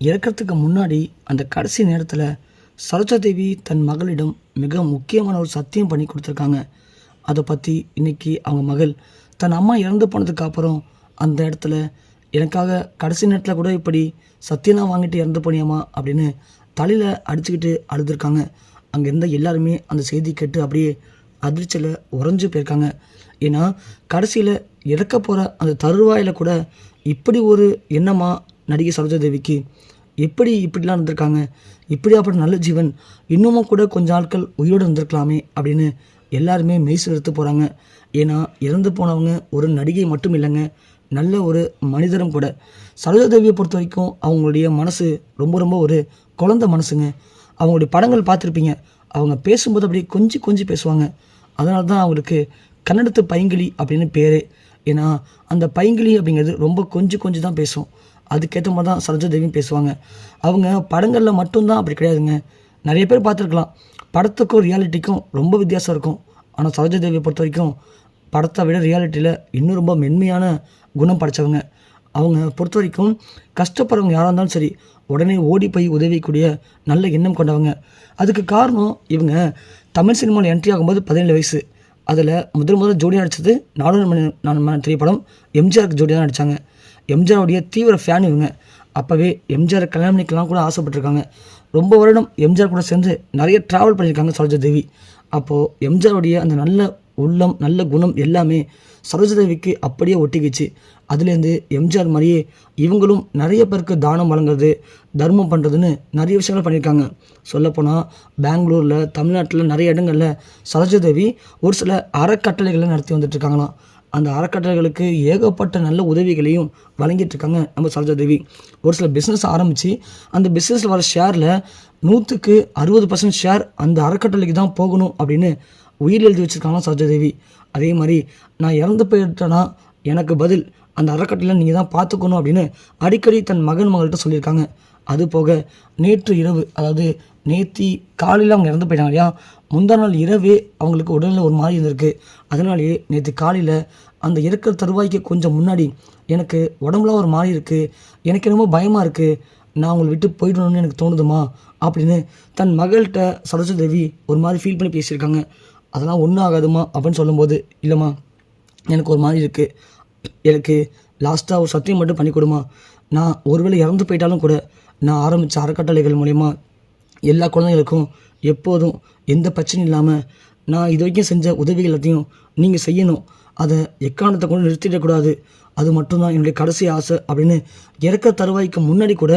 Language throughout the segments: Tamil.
இறக்கறதுக்கு முன்னாடி அந்த கடைசி நேரத்தில் சரோஜா தேவி தன் மகளிடம் மிக முக்கியமான ஒரு சத்தியம் பண்ணி கொடுத்துருக்காங்க. அதை பற்றி இன்னைக்கு அவங்க மகள் தன் அம்மா இறந்து போனதுக்கு அப்புறம் அந்த இடத்துல எனக்காக கடைசி நேரத்தில் கூட இப்படி சத்தியம்லாம் வாங்கிட்டு இறந்து போனியாமா அப்படின்னு தலையில் அடிச்சுக்கிட்டு அழுதுருக்காங்க. அங்கே இருந்த எல்லாருமே அந்த செய்தி கேட்டு அப்படியே அதிர்ச்சியில் உறைஞ்சு போயிருக்காங்க. ஏன்னா கடைசியில் இறக்க போகிற அந்த தருவாயில் கூட இப்படி ஒரு எண்ணமாக நடிகை சரோஜா தேவிக்கு. எப்படி இப்படிலாம் இருந்திருக்காங்க இப்படியாப்பட்ட நல்ல ஜீவன். இன்னமும் கூட கொஞ்ச நாட்கள் உயிரோடு இருந்திருக்கலாமே அப்படின்னு எல்லாருமே மெய்சில் எடுத்து போகிறாங்க ஏன்னா இறந்து போனவங்க ஒரு நடிகை மட்டும் இல்லைங்க. நல்ல ஒரு மனிதரும் கூட. சரோஜா தேவியை பொறுத்த வரைக்கும் அவங்களுடைய மனசு ரொம்ப ரொம்ப ஒரு குழந்த மனசுங்க. அவங்களுடைய படங்கள் பார்த்துருப்பீங்க. அவங்க பேசும்போது அப்படியே கொஞ்சி கொஞ்சி பேசுவாங்க. அதனால தான் அவங்களுக்கு கன்னடத்து பைங்கிளி அப்படின்னு பேர். ஏன்னா அந்த பைங்கிளி அப்படிங்கிறது ரொம்ப கொஞ்சம் கொஞ்சம் தான் பேசும். அதுக்கேற்ற மாதிரி தான் சரோஜா தேவியும் பேசுவாங்க. அவங்க படங்களில் மட்டும்தான் அப்படி கிடையாதுங்க. நிறைய பேர் பார்த்துருக்கலாம். படத்துக்கும் ரியாலிட்டிக்கும் ரொம்ப வித்தியாசம் இருக்கும். ஆனால் சரோஜா தேவியை பொறுத்த வரைக்கும் படத்தை விட ரியாலிட்டியில் இன்னும் ரொம்ப மென்மையான குணம் படைச்சவங்க. அவங்க பொறுத்த வரைக்கும் கஷ்டப்படுறவங்க யாராக இருந்தாலும் சரி உடனே ஓடி போய் உதவிக்கூடிய நல்ல எண்ணம் கொண்டவங்க. அதுக்கு காரணம் இவங்க தமிழ் சினிமாவில் என்ட்ரி ஆகும்போது பதினேழு வயசு. அதில் முதல் முதல் ஜோடியாக நடித்தது நானூறு மணி நான் மணி திரைப்படம் எம்ஜிஆருக்கு ஜோடியாக தான் நடித்தாங்க எம்ஜிஆருடைய தீவிர ஃபேன் இவங்க. அப்போவே எம்ஜிஆர் கல்யாணம் பண்ணிக்கலாம் கூட ஆசைப்பட்டிருக்காங்க. ரொம்ப வருடம் எம்ஜிஆர் கூட சேர்ந்து நிறைய ட்ராவல் பண்ணியிருக்காங்க சரோஜா தேவி. அப்போது எம்ஜிஆருடைய அந்த நல்ல உள்ளம் நல்ல குணம் எல்லாமே சரோஜா தேவிக்கு அப்படியே ஒட்டிக்கிச்சு. அதுலேருந்து எம்ஜிஆர் மாதிரியே இவங்களும் நிறைய பேருக்கு தானம் வழங்குறது தர்மம் பண்ணுறதுன்னு நிறைய விஷயங்கள் பண்ணியிருக்காங்க. சொல்லப்போனால் பெங்களூரில் தமிழ்நாட்டில் நிறைய இடங்களில் சரோஜா தேவி ஒரு சில அறக்கட்டளைகளை நடத்தி வந்துட்டு இருக்காங்களாம். அந்த அறக்கட்டளைகளுக்கு ஏகப்பட்ட நல்ல உதவிகளையும் வழங்கிட்டுருக்காங்க நம்ம சரோஜா தேவி. ஒரு சில பிஸ்னஸ் ஆரம்பித்து அந்த பிஸ்னஸில் வர ஷேரில் நூற்றுக்கு அறுபது பர்சன்ட் ஷேர் அந்த அறக்கட்டளைக்கு தான் போகணும் அப்படின்னு உயிர் எழுதி வச்சுருக்காங்களாம் சரோஜா தேவி. அதே மாதிரி நான் இறந்து போயிட்டேன்னா எனக்கு பதில் அந்த அறக்கட்டளை நீங்கள் தான் பார்த்துக்கணும் அப்படின்னு அடிக்கடி தன் மகன் மகள்கிட்ட சொல்லியிருக்காங்க. அது போக நேற்று இரவு அதாவது நேத்தி காலையில் அவங்க இறந்து போயிட்டாங்க இல்லையா? முந்தா நாள் இரவே அவங்களுக்கு உடல்நிலை ஒரு மாதிரி இருந்திருக்கு. அதனாலேயே நேற்று காலையில் அந்த இறக்கிற தருவாய்க்கு கொஞ்சம் முன்னாடி எனக்கு உடம்புல ஒரு மாதிரி இருக்குது எனக்கு என்னமோ பயமாக இருக்குது நான் உங்களை விட்டு போயிடணும்னு எனக்கு தோணுதுமா? அப்படின்னு தன் மகள்கிட்ட சரஸ்வதி தேவி ஒரு மாதிரி ஃபீல் பண்ணி பேசியிருக்காங்க. அதெல்லாம் ஒன்றும் ஆகாதுமா? அப்படின்னு சொல்லும்போது இல்லைம்மா எனக்கு ஒரு மாதிரி இருக்குது எனக்கு லாஸ்ட்டாக ஒரு சத்தியம் மட்டும் பண்ணி கொடுமா. நான் ஒருவேளை இறந்து போயிட்டாலும் கூட நான் ஆரம்பித்த அறக்கட்டளைகள் மூலயமா எல்லா குழந்தைகளுக்கும் எப்போதும் எந்த பிரச்சனையும் இல்லாமல் நான் இது வரைக்கும் செஞ்ச உதவிகள் எல்லாத்தையும் நீங்கள் செய்யணும். அதை எக்காரணத்தை கொண்டு நிறுத்திடக்கூடாது. அது மட்டும்தான் என்னுடைய கடைசி ஆசை அப்படின்னு இறக்க தருவாய்க்கு முன்னாடி கூட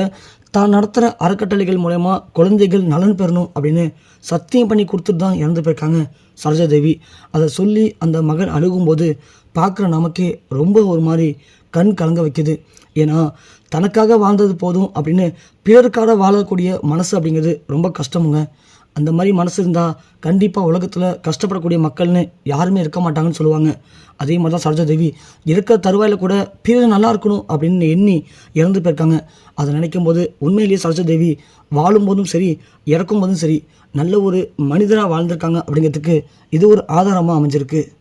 தான் நடத்துகிற அறக்கட்டளைகள் மூலயமா குழந்தைகள் நலன் பெறணும் அப்படின்னு சத்தியம் பண்ணி கொடுத்துட்டு தான் இறந்து போயிருக்காங்க சரோஜாதேவி அதை சொல்லி அந்த மகன் அழுகும்போது பார்க்குற நமக்கே ரொம்ப ஒரு மாதிரி கண் கலங்க வைக்குது. ஏன்னா தனக்காக வாழ்ந்தது போதும் அப்படின்னு பிறருக்காக வாழக்கூடிய மனசு அப்படிங்கிறது ரொம்ப கஷ்டமுங்க. அந்த மாதிரி மனசு இருந்தால் கண்டிப்பாக உலகத்தில் கஷ்டப்படக்கூடிய மக்கள்னு யாருமே இருக்க மாட்டாங்கன்னு சொல்லுவாங்க. அதே மாதிரி தான் சரோஜா தேவி இருக்கிற தருவாயில் கூட பிறகு நல்லா இருக்கணும் அப்படின்னு எண்ணி இறந்து போயிருக்காங்க. அதை நினைக்கும் போது உண்மையிலேயே சரோஜா தேவி வாழும்போதும் சரி இறக்கும் போதும் சரி நல்ல ஒரு மனிதராக வாழ்ந்திருக்காங்க அப்படிங்கிறதுக்கு இது ஒரு ஆதாரமாக அமைஞ்சிருக்கு.